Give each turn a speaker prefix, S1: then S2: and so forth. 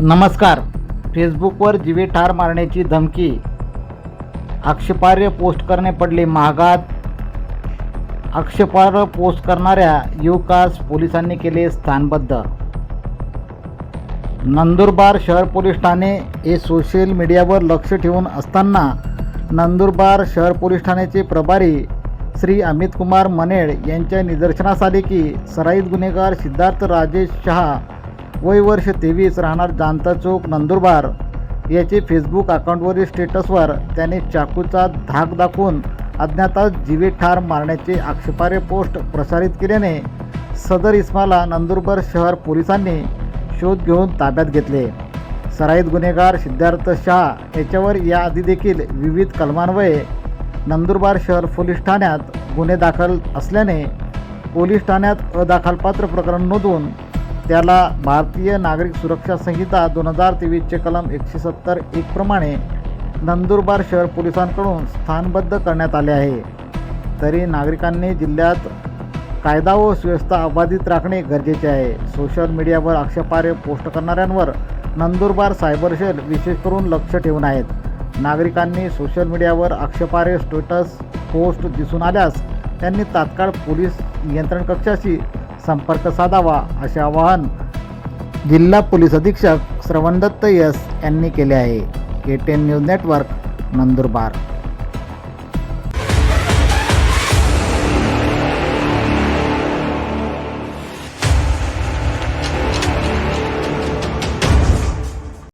S1: नमस्कार. फेसबुकवर जीवे ठार मारण्याची धमकी. आक्षेपार्ह पोस्ट करणे पडले महागात. आक्षेपार्ह पोस्ट करणाऱ्या युवकास पोलिसांनी केले स्थानबद्ध. नंदुरबार शहर पोलीस ठाणे हे सोशल मीडियावर लक्ष ठेवून असताना नंदुरबार शहर पोलीस ठाण्याचे प्रभारी श्री अमित कुमार मनेड यांच्या निदर्शनास आले की सराईत गुन्हेगार सिद्धार्थ राजेश शहा वय वर्ष तेवीस राहणार जानता चौक नंदुरबार. याचे फेसबुक अकाउंटवरील स्टेटसवर त्याने चाकूचा धाक दाखवून अज्ञातात जीवे ठार मारण्याचे आक्षेपार्ह पोस्ट प्रसारित केल्याने सदर इस्माला नंदुरबार शहर पोलिसांनी शोध घेऊन ताब्यात घेतले. सराईत गुन्हेगार सिद्धार्थ शहा याच्यावर याआधी देखील विविध कलमान्वये नंदुरबार शहर पोलीस ठाण्यात गुन्हे दाखल असल्याने पोलीस ठाण्यात अदाखलपात्र प्रकरण नोंदवून त्याला भारतीय नागरिक सुरक्षा संहिता दोन हजार तेवीसचे कलम एकशे सत्तर एक प्रमाणे नंदुरबार शहर पोलिसांकडून स्थानबद्ध करण्यात आले आहे. तरी नागरिकांनी जिल्ह्यात कायदा व सुव्यवस्था अबाधित राखणे गरजेचे आहे. सोशल मीडियावर आक्षेपार्ह पोस्ट करणाऱ्यांवर नंदुरबार सायबर सेल विशेष करून लक्ष ठेवून आहेत. नागरिकांनी सोशल मीडियावर आक्षेपार्ह स्टेटस पोस्ट दिसून आल्यास त्यांनी तात्काळ पोलीस नियंत्रण कक्षाशी संपर्क साधावा असे आवाहन जिल्हा पोलीस अधीक्षक श्रवणदत्त यस यांनी केले आहे. K ten news network Nandurbar.